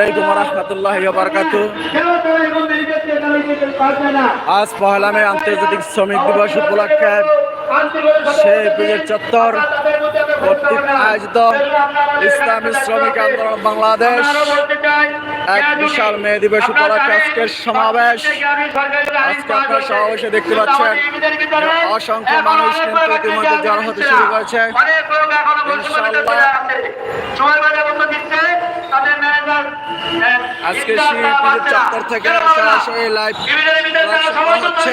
আলাইকুম রহমতুল্লাহ বারকাত আজ পহেলা মে আন্তর্জাতিক শ্রমিক দিবস উপলক্ষে চত্বর আয়োজিত ইসলামী শ্রমিক আন্দোলন বাংলাদেশ। এক বিশাল মে দিবস উপলক্ষে আজকের সমাবেশ। আজকে আপনারা সমাবেশে দেখতে পাচ্ছেন অসংখ্য মানুষ কিন্তু ইতিমধ্যে জড়ো হতে শুরু করেছে। আজকে শিল্পীদের চত্বর থেকে সরাসরি লাইভ হচ্ছে।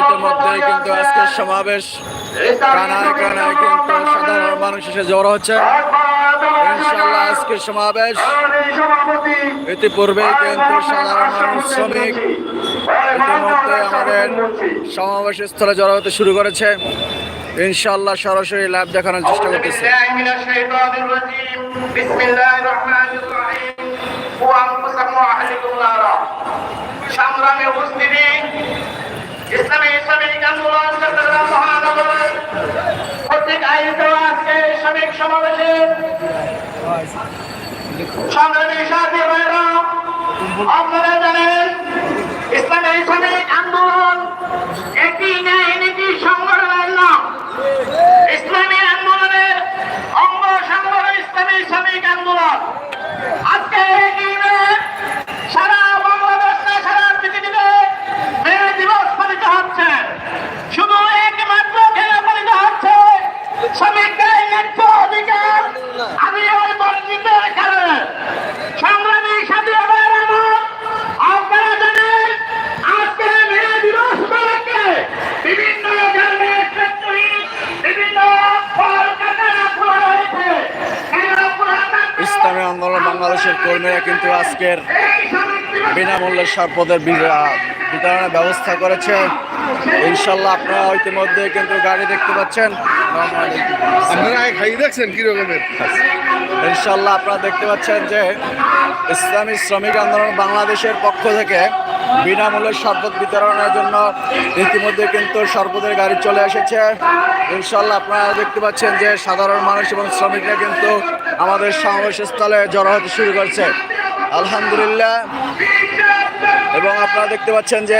ইতিমধ্যে কিন্তু আজকের সমাবেশ কানায় কানায় কিন্তু সাধারণ মানুষ এসে জড়ো হচ্ছে। ইনশাল্লাহ আজকের সমাবেশ ইতিপূর্বে কিন্তু সাধারণ মানুষ, শ্রমিক ইতিমধ্যে আমাদের সমাবেশ স্থলে জড়ো হতে শুরু করেছে। ইনশাল্লাহ সরাসরি লাইভ দেখানোর চেষ্টা করতেছে। সংগ্রামে উপস্থিতি আপনারা জানেন আন্দোলন একটি ন্যায় নীতি সংগঠনের নাম ইসলামী আন্দোলনের অঙ্গ সংগঠন ইসলামী শ্রমিক আন্দোলন আজকে এই দিনে সারা বাংলাদেশে সারা পৃথিবীতে মে দিবস পালিত হচ্ছে শুধু একমাত্র কেন পালিত হচ্ছে শ্রমিকদের ন্যায্য অধিকার আমি ওই বঞ্চিত কারণে সংগ্রামী সাথী আমার আপনারা জানেন আজকে মে দিবস উপলক্ষে বিভিন্ন ধরনের ফ্যাক্টরি বিভিন্ন কলকারখানা খোলা হয়েছে এরা পুরাতন ইসলামী আন্দোলন বাংলাদেশের কর্মীরা কিন্তু আজকের বিনামূল্যে সরপদের বিতরণের ব্যবস্থা করেছে। ইনশাল্লাহ আপনারা ইতিমধ্যে কিন্তু গাড়ি দেখতে পাচ্ছেন। আপনারা খাইয়ে দেখছেন কিরকমের ইনশাল্লাহ আপনারা দেখতে পাচ্ছেন যে ইসলামী শ্রমিক আন্দোলন বাংলাদেশের পক্ষ থেকে বিনামূল্যে শরবত বিতরণের জন্য ইতিমধ্যে কিন্তু শরবতের গাড়ি চলে এসেছে। ইনশাল্লাহ আপনারা দেখতে পাচ্ছেন যে সাধারণ মানুষ এবং শ্রমিকরা কিন্তু আমাদের সমাবেশ স্থলে জড়ো হতে শুরু করছে। আলহামদুলিল্লাহ এবং আপনারা দেখতে পাচ্ছেন যে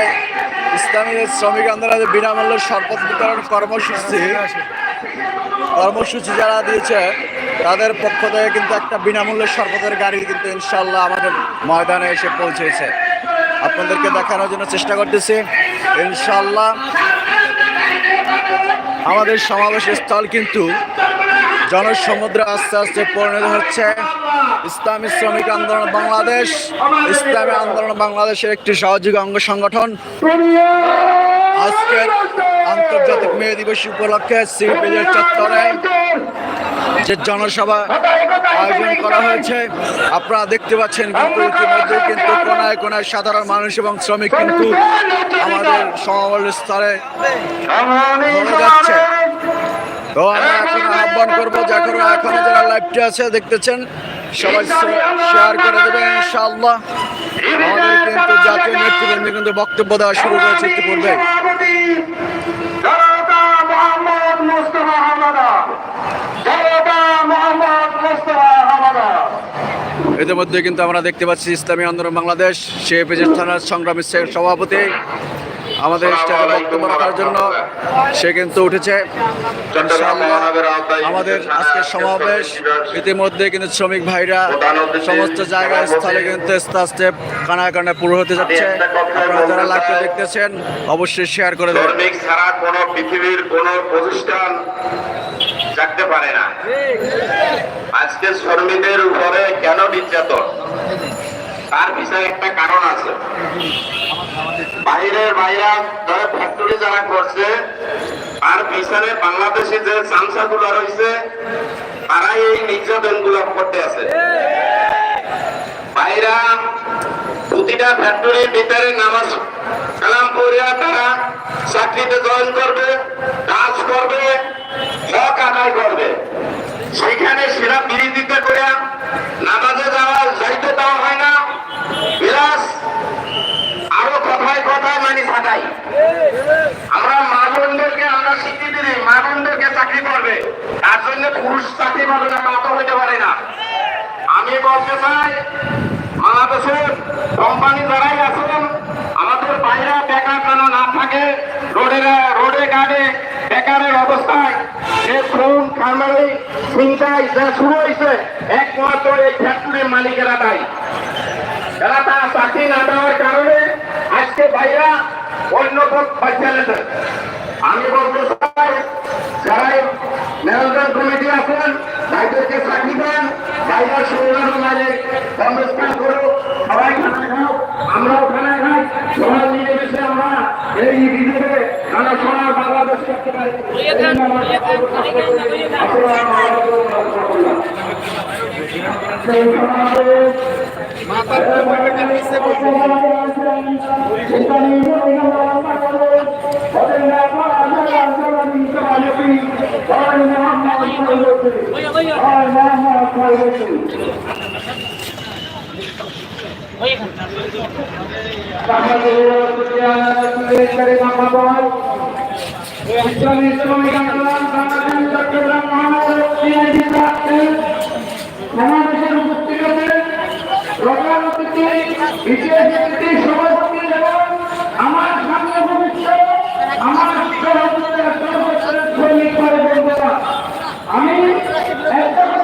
ইসলামী শ্রমিক আন্দোলনের বিনামূল্যে শরবত বিতরণ কর্মসূচি কর্মসূচি যারা দিয়েছে, তাদের পক্ষ থেকে কিন্তু একটা বিনামূল্যে শরবতের গাড়ি কিন্তু ইনশাল্লাহ আমাদের ময়দানে এসে পৌঁছেছে। আপনাদেরকে দেখানোর জন্য চেষ্টা করতেছি। ইনশাল্লাহ আমাদের সমাবেশ স্থল কিন্তু জনসমুদ্রে আস্তে আস্তে পরিণত হচ্ছে। ইসলামী শ্রমিক আন্দোলন বাংলাদেশ। ইসলামী আন্দোলন বাংলাদেশের একটি সহযোগী অঙ্গ সংগঠন। আজকের আন্তর্জাতিক মেয়ে দিবস উপলক্ষে সিপিজের চত্বরে যে জনসভা আয়োজন করা হয়েছে, আপনারা দেখতে পাচ্ছেন কিন্তু ইতিমধ্যে কিন্তু কোনায় কোনায় সাধারণ মানুষ এবং শ্রমিক কিন্তু আমাদের সমাবেশ স্তরে যাচ্ছে। তো আমরা এখন আহ্বান করব, যে এখন যারা লাইভটি আছে, দেখতেছেন, সবাই শেয়ার করে দেবেন ইনশাআল্লাহ। আমাদের কিন্তু জাতীয় নেতৃবৃন্দ কিন্তু বক্তব্য দেওয়া শুরু করেছে ইতিপূর্বে। ইতিমধ্যে কিন্তু আমরা দেখতে পাচ্ছি ইসলামী আন্দোলন বাংলাদেশ, সে পেজের থানার সংগ্রামী সভাপতি। আমাদের স্টেজে বক্তব্য রাখার জন্য সে কিন্তু উঠেছে। আমাদের আজকের সমাবেশ ইতিমধ্যে কিন্তু শ্রমিক ভাইরা সমস্ত জায়গায় স্থলে কিন্তু আস্তে আস্তে কানায় কানায় পুরো হতে যাচ্ছে। আপনারা যারা লাইভটা দেখতেছেন অবশ্যই শেয়ার করে দেবেন। ছাড়া কোন পৃথিবীর কোন প্রতিষ্ঠান থাকতে পারে না। আজকে শ্রমিকদের উপরে কেন নির্যাতন? তার একটা কারণ আছে। বাইরের বাইরা যারা ফ্যাক্টরি যারা করছে, তার পিছনে বাংলাদেশে যে চামচা গুলো রয়েছে, তারাই এই নির্যাতনগুলো করতে আছে। বাইরা প্রতিটা ফ্যাক্টরির ভিতরে নামাজ কালাম পড়িয়া তারা চাকরিতে জয়েন করবে, কাজ করবে, হক আদায় করবে। সেখানে সেরা বিরোধিতা করে নামাজে থাকাই আমরা মা বোনদেরকে, আমরা স্বীকৃতি দিই, মা চাকরি করবে। তার জন্য পুরুষ চাকরি পাবে না তো হইতে পারে না। আমি বলতে চাই, বাংলাদেশের কোম্পানি যারাই আছেন আমাদের বাইরে বেকার যেন না থাকে, রোডে রোডে ঘাটে বেকারের অবস্থায় যে ফোন খামারি চিন্তায় যা শুরু হয়েছে, একমাত্র এই ফ্যাক্টরির মালিকেরা দায়ী এরা তার চাকরি না দেওয়ার কারণে আজকে ভাইরা অন্য আমি বলতে চাই যারা ম্যানেজমেন্ট কমিটি আছেন ভাইদেরকে চাকরি দেন ভাইরা সুন্দর মানে অনুষ্ঠান করো সবাই খানা খাও আমরাও খানা খাই সবাই মিলে মিশে আমরা এই বিদেশে খানা সোনার বাংলাদেশ করতে পারি। জন্য আমার আসসালামু আলাইকুম ওয়া রাহমাতুল্লাহ। একটা